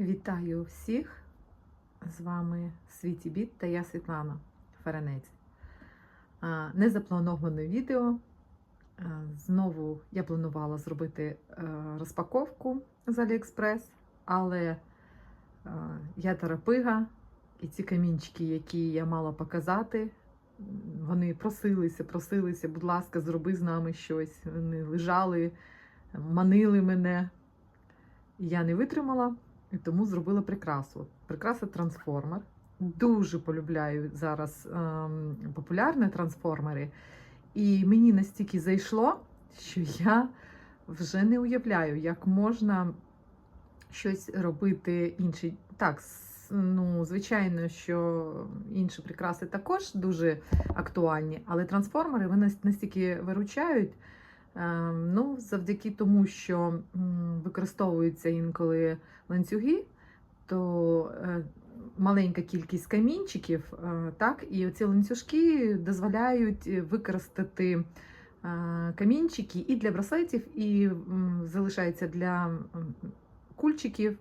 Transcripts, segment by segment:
Вітаю всіх! З вами Світі Біт та я Світлана Ференець. А, Незаплановане відео. Знову я планувала зробити е, розпаковку з Аліекспрес, але е, я тарапига, і ці камінчики, які я мала показати, вони просилися, просилися, будь ласка, зроби з нами щось. Вони лежали, манили мене. Я не витримала. І тому зробила прикрасу. Прикраса трансформер. Дуже полюбляю зараз ем, популярні трансформери. І мені настільки зайшло, що я вже не уявляю, як можна щось робити інше. Так, ну, звичайно, що інші прикраси також дуже актуальні, але трансформери вони нас- настільки виручають. Ем, Ну, завдяки тому, що використовуються інколи ланцюги, то е, маленька кількість камінчиків, е, так, і оці ланцюжки дозволяють використати е, камінчики і для браслетів, і залишається для кульчиків.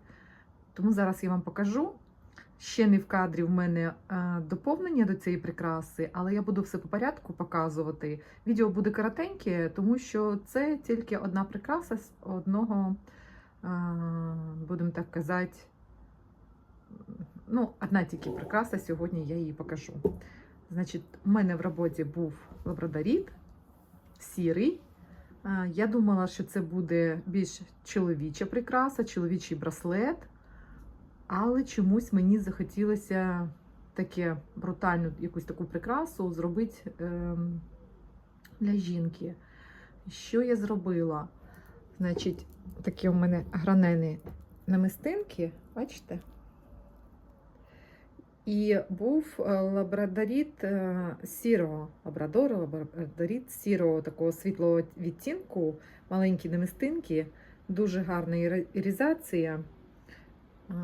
Тому зараз я вам покажу. Ще не в кадрі в мене е, доповнення до цієї прикраси, але я буду все по порядку показувати. Відео буде коротеньке, тому що це тільки одна прикраса з одного, е, будемо так казати, ну, одна тільки прикраса, сьогодні я її покажу. Значить, у мене в роботі був лабрадоріт сірий. Е, Я думала, що це буде більш чоловіча прикраса, чоловічий браслет. Але чомусь мені захотілося таке брутальну якусь таку прикрасу зробити ем, для жінки. Що я зробила? Значить, такі у мене гранені намистинки, бачите? І був е, лабрадоріт е, сірого, лабрадор, лабрадоріт сірого, такого світлого відтінку, маленькі намистинки, дуже гарна. А,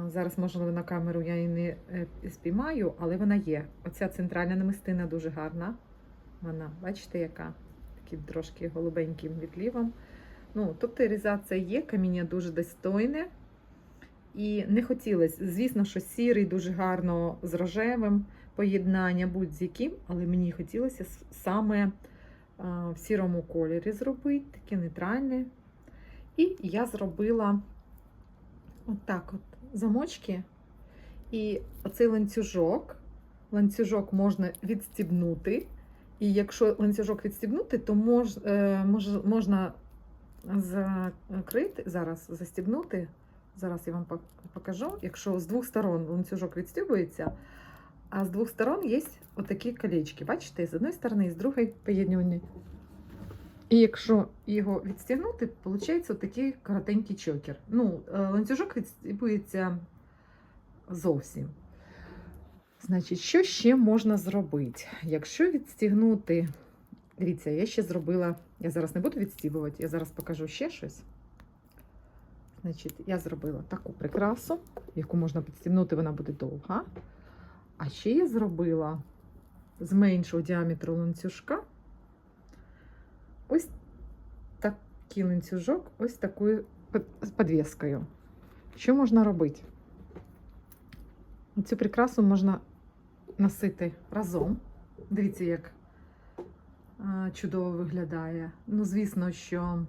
Зараз, можливо, на камеру я її не е, спіймаю, але вона є. Оця центральна намистина дуже гарна. Вона, бачите, яка? Таким трошки голубеньким відлівом. Ну, тобто іризація є, каміння дуже достойне. І не хотілося, звісно, що сірий дуже гарно з рожевим поєднання будь-з-яким, але мені хотілося саме в сірому кольорі зробити, таке нейтральне. І я зробила отак от замочки. І оцей ланцюжок, ланцюжок можна відстібнути. І якщо ланцюжок відстібнути, то мож, е, мож, можна закрити, зараз застібнути. Зараз я вам покажу. Якщо з двох сторон ланцюжок відстібується, а з двох сторон є отакі колечки. Бачите, з одної сторони і з другої поєднювані. І якщо його відстягнути, виходить отакий коротенький чокер. Ну, е, ланцюжок відстібується зовсім. Значить, що ще можна зробити? Якщо відстігнути, дивіться, я ще зробила, я зараз не буду відстібувати, я зараз покажу ще щось. Значить, я зробила таку прикрасу, яку можна підстібнути, вона буде довга. А ще я зробила з меншого діаметру ланцюжка ось такий ланцюжок, ось такою підвіскою. Що можна робити? Цю прикрасу можна носити разом. Дивіться, як чудово виглядає. Ну, звісно, що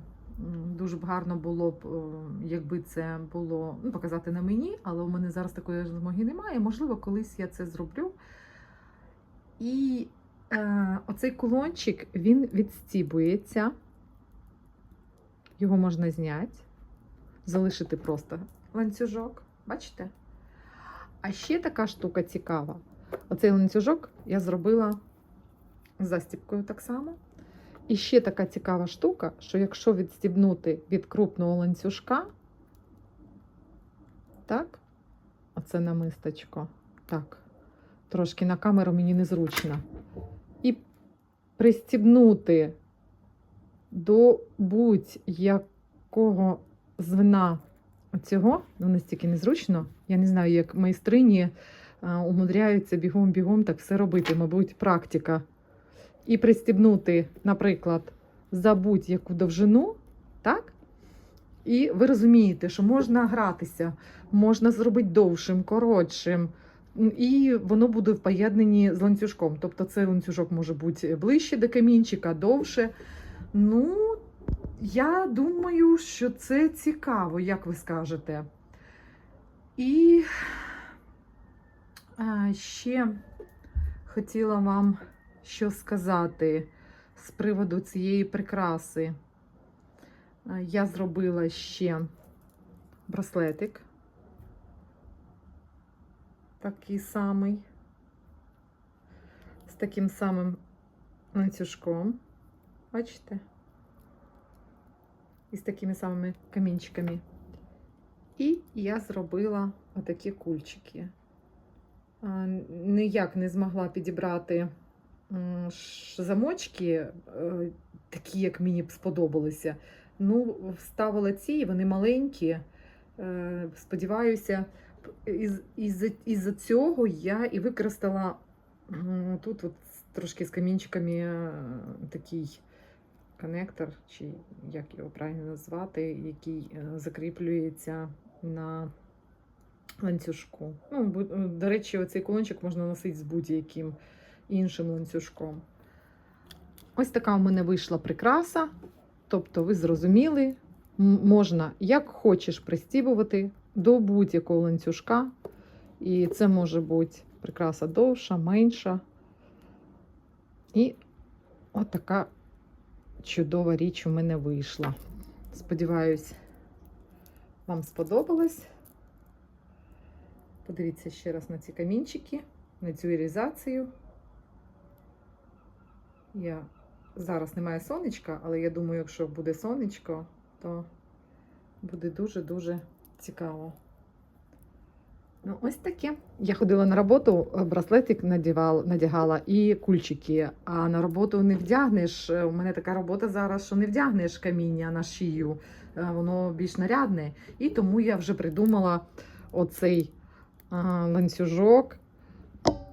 дуже б гарно було б, якби це було ну, показати на мені, але у мене зараз такої змоги немає. Можливо, колись я це зроблю. І оцей кулончик він відстібується. Його можна зняти, залишити просто ланцюжок. Бачите? А ще така штука цікава. Оцей ланцюжок я зробила застібкою так само. І ще така цікава штука, що якщо відстібнути від крупного ланцюжка, так, оце намисточко, так, трошки на камеру мені незручно. Пристібнути до будь-якого звена оцього, ну настільки незручно. Я не знаю, як майстрині умудряються бігом-бігом так все робити, мабуть, практика. І пристібнути, наприклад, за будь-яку довжину, так? І ви розумієте, що можна гратися, можна зробити довшим, коротшим. І воно буде в поєднанні з ланцюжком. Тобто цей ланцюжок може бути ближче до камінчика, довше. Ну, я думаю, що це цікаво, як ви скажете. І ще хотіла вам що сказати з приводу цієї прикраси. Я зробила ще браслетик. Такий самий. З таким самим ланцюжком. Бачите? І з такими самими камінчиками. І я зробила отакі кульчики. Ніяк не змогла підібрати замочки, е, такі, як мені б сподобалися. Ну, вставила ці, вони маленькі. Е, Сподіваюся, із, із, із цього я і використала тут от трошки з камінчиками е, такий коннектор, чи як його правильно назвати, який е, закріплюється на ланцюжку. Ну, до речі, оцей кулончик можна носити з будь-яким іншим ланцюжком. Ось така у мене вийшла прикраса. Тобто, ви зрозуміли, можна як хочеш пристібувати до будь-якого ланцюжка. І це може бути прикраса довша, менша. І от така чудова річ у мене вийшла. Сподіваюсь, вам сподобалось. Подивіться ще раз на ці камінчики, на цю ірізацію. Я зараз немає сонечка, але я думаю, якщо буде сонечко, то буде дуже-дуже цікаво. Ну, ось таке. Я ходила на роботу, е, браслетик надівала, надягала і кульчики. А на роботу не вдягнеш. е, У мене така робота зараз, що не вдягнеш каміння на шию. е, Воно більш нарядне. І тому я вже придумала оцей ланцюжок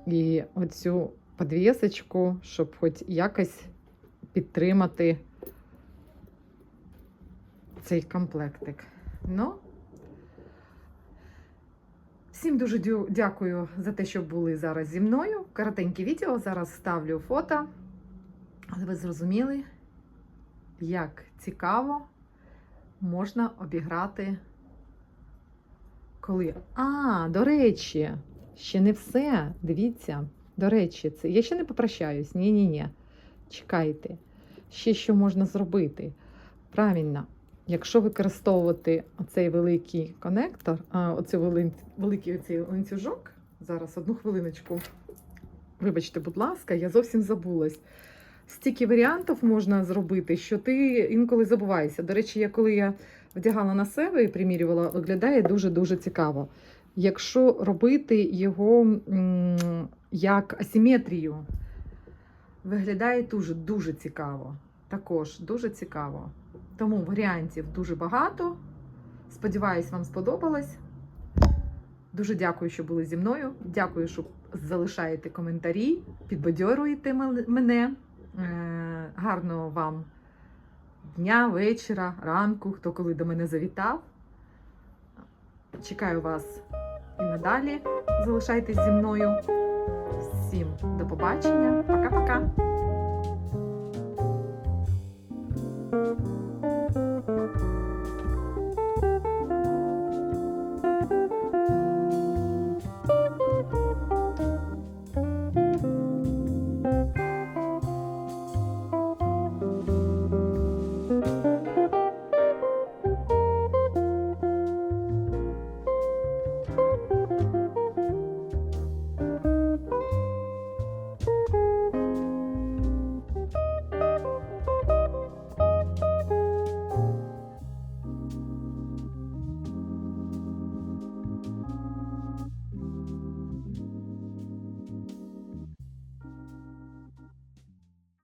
і оцю подвісочку, щоб хоч якось підтримати цей комплектик. Ну, Всім дуже дякую за те, що були зараз зі мною. Коротеньке відео. Зараз ставлю фото. Але ви зрозуміли, як цікаво можна обіграти. Коли. А, до речі, ще не все. Дивіться, до речі, це. Я ще не попрощаюсь. Ні-ні-ні. Чекайте. Ще що можна зробити. Правильно, якщо використовувати оцей великий конектор, оцей великий оцей ланцюжок, зараз одну хвилиночку. Вибачте, будь ласка, я зовсім забулась. Стільки варіантів можна зробити, що ти інколи забуваєшся. До речі, я коли я вдягала на себе і примірювала, виглядає дуже-дуже цікаво. Якщо робити його як асиметрію, виглядає дуже дуже цікаво. Також дуже цікаво. Тому варіантів дуже багато. Сподіваюсь, вам сподобалось. Дуже дякую, що були зі мною. Дякую, що залишаєте коментарі, підбадьорюєте мене. Е, гарного вам дня, вечора, ранку, хто коли до мене завітав. Чекаю вас і надалі. Залишайтесь зі мною. Всім до побачення. Пока-пока! Thank you.